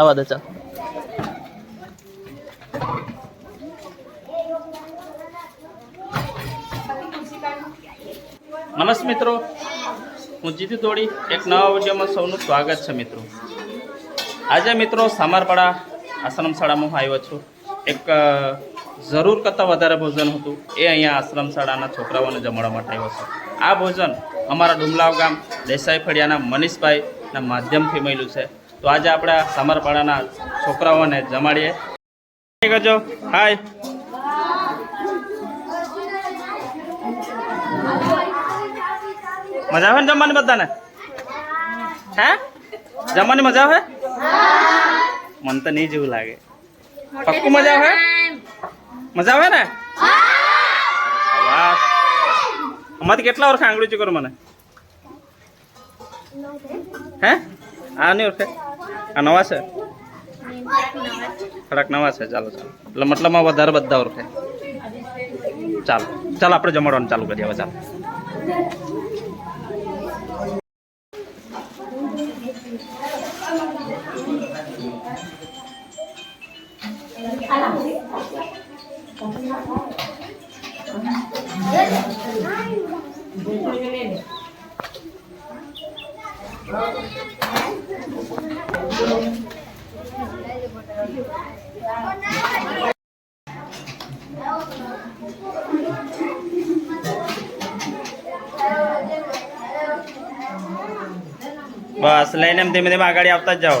આવા દે, ચાલ. નમસ્તે મિત્રો. હું જીતુ દોડી એક નવા વિડીયોમાં સૌનું સ્વાગત છે મિત્રો. આજે મિત્રો સામરપાડા આશ્રમ શાળામાં હું આવ્યો છું. એક જરૂર કરતાં વધારે ભોજન હતું. એ અહીંયા આશ્રમ શાળાના છોકરાઓને જમાડવા માટે આવ્યો છે. આ ભોજન અમારા ડુમલાવ ગામ દેસાઈ ફળિયાના મનીષભાઈના માધ્યમથી મળ્યું છે. તો આજે આપણા સમરપાડાના છોકરાઓને જમાડીએ. કરજો હાય. મજા આવે ને જમવાની બધાને? હે? જમવાની મજા આવે? મને તો નહીં જેવું લાગે. પક્કું મજા આવે? મજા આવે ને? અમારી કેટલા ઓળખે આંગળી ચૂકરો મને? હે? આ નહીં ઓળખે આ નવા છે? થોડાક નવા છે, ચાલો ચાલો. એટલે મતલબમાં વધારે બધા ઓળખે ચાલો ચાલો, આપણે જમાડવાનું ચાલુ કરીએ હવે, ચાલો. બસ લઈને એમ ધીમે ધીમે આગળ આવતા જ જાઓ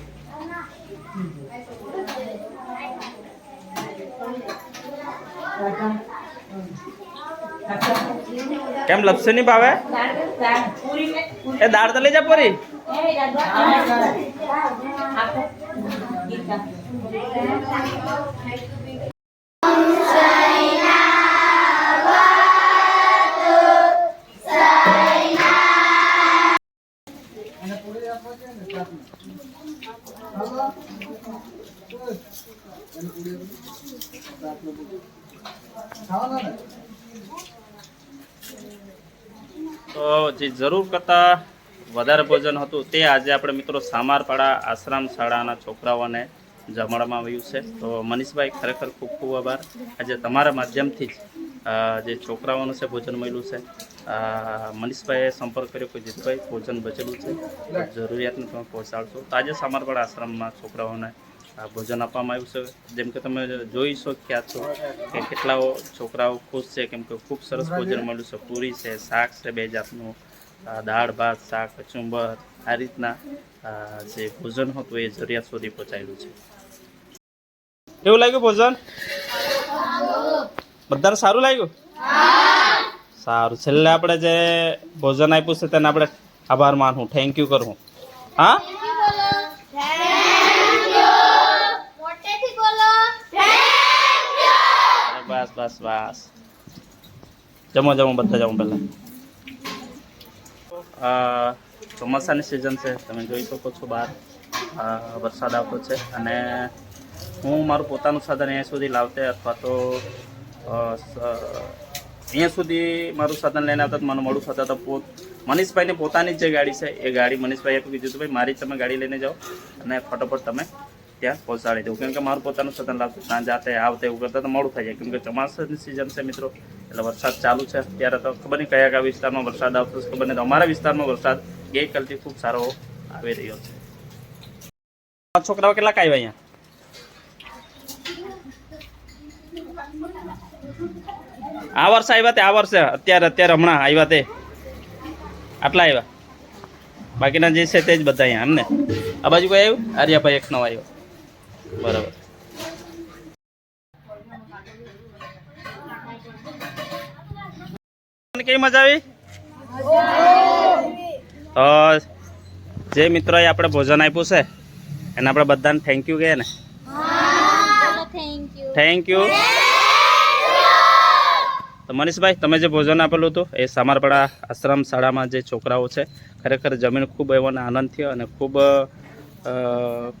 કેમ લપસે નહીં ભાવે? એ દાળ તો લઈ જા પૂરી. તો જે જરૂર કરતાં વધારે ભોજન હતું તે આજે આપણે મિત્રો સામારપાડા આશ્રમ શાળાના છોકરાઓને જમાડવામાં આવ્યું છે. તો મનીષભાઈ ખરેખર ખૂબ ખૂબ આભાર. આજે તમારા માધ્યમથી જ જે છોકરાઓનું છે ભોજન મળ્યું છે. મનીષભાઈએ સંપર્ક કર્યો કે જીતભાઈ ભોજન બચેલું છે. જરૂરિયાતને તમે પહોંચાડશો. તો આજે સામારપાડા આશ્રમમાં છોકરાઓને ભોજન આપવામાં આવ્યું છે. જેમ કે તમે જોઈ શક્યા છો, કે કેટલાઓ છોકરાઓ ખુશ છે, કેમ કે ખૂબ સરસ ભોજન મળ્યું છે. પૂરી છે, શાક છે બે જાતનું. દાળ, ભાત, શાક, કચુંબર, આ રીતના જે ભોજન હતું એ જરૂરિયાત સુધી પહોંચાયેલું છે. કેવું લાગ્યું ભોજન? બધાને સારું લાગ્યું? સારું. છેલ્લે આપણે જે ભોજન આપ્યું છે, તેને આપણે આભાર માનવું. થેન્ક યુ કરવું. હા? બસ બસ બસ. જમો જમો, બધા જમો પહેલાં. ચોમાસાની સિઝન છે, તમે જોઈ શકો છો બહાર. વરસાદ આવતો છે અને હું મારું પોતાનું સાધન અહીંયા સુધી લાવતે અથવા તો અહીંયા સુધી મારું સાધન લઈને આવતા મને મોડું થતા તો પોત મનીષભાઈની પોતાની જ જે ગાડી છે, એ ગાડી મનીષભાઈએ કીધું હતું ભાઈ, મારી તમે ગાડી લઈને જાઓ અને ફટોફટ તમે ત્યાં પહોંચાડી દઉં. કેમ કે મારું પોતાનું સાધન લાવતું ત્યાં જાતે આવતે એવું કરતાં તો મોડું થઈ જાય. કેમ કે ચોમાસાની સિઝન છે મિત્રો, એટલે વરસાદ ચાલુ છે. અત્યારે તો ખબર નહીં કયા કયા વિસ્તારમાં વરસાદ આવતો છે, ખબર નહીં. તો અમારા વિસ્તારમાં વરસાદ ગઈકાલથી ખૂબ સારો આવી રહ્યો છે. આ છોકરાઓ કેટલાક આવ્યા અહીંયા? આ વર્ષે આવ્યા તે, આ વર્ષે? અત્યારે અત્યારે હમણાં આવ્યા તે. આટલા આવ્યા? બાકીના જે છે તે જ બધા અહીંયા, એમને? આ બાજુ કોઈ આવ્યું? આર્યાભાઈ એક નવો આવ્યો. બરાબર. કેવી મજા આવી? જે મિત્રોએ આપણે ભોજન આપ્યું છે, એને આપણે બધાને થેન્ક યુ કહે ને. થેન્ક યુ તો મનીષભાઈ, તમે જે ભોજન આપેલું હતું, એ સામરપાડા આશ્રમ શાળામાં જે છોકરાઓ છે, ખરેખર જમીન ખૂબ એવો ને આનંદ થયો અને ખૂબ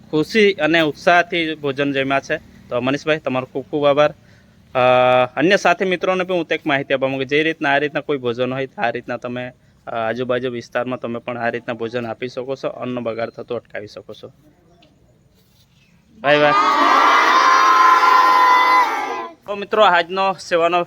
ખુશી અને ઉત્સાહથી ભોજન જમ્યા છે. તો મનીષભાઈ, તમારો ખૂબ ખૂબ આભાર. અન્ય સાથી મિત્રોને પણ હું તે માહિતી આપવા માંગુ જે રીતના આ રીતના કોઈ ભોજન હોય તો આ રીતના તમે આજુબાજુ વિસ્તારમાં તમે પણ આ રીતના ભોજન આપી શકો છો. અન્નનો બગાડ થતો અટકાવી શકો છો. Bye bye. તો મિત્રો આજનો સેવાનો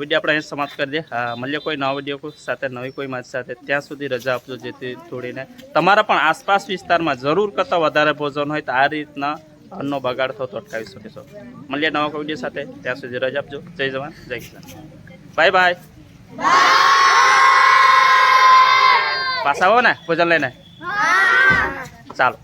વીડિયો આપણે અહીં સમાપ્ત કરી અ, મળીએ કોઈ નવા વીડિયો સાથે નવી કોઈ માહિતી સાથે. ત્યાં સુધી રજા આપજો જેથી થોડીને તમારા પણ આસપાસ વિસ્તારમાં જરૂર કરતાં વધારે ભોજન હોય તો આ રીતના અન્નનો બગાડ થતો અટકાવી શકીશો. મળીએ નવા કોઈ વીડિયો સાથે. ત્યાં સુધી રજા આપજો. જય જવાન જય કિસાન. Bye bye. પાછા આવો ને ભોજન લઈને. ચાલો.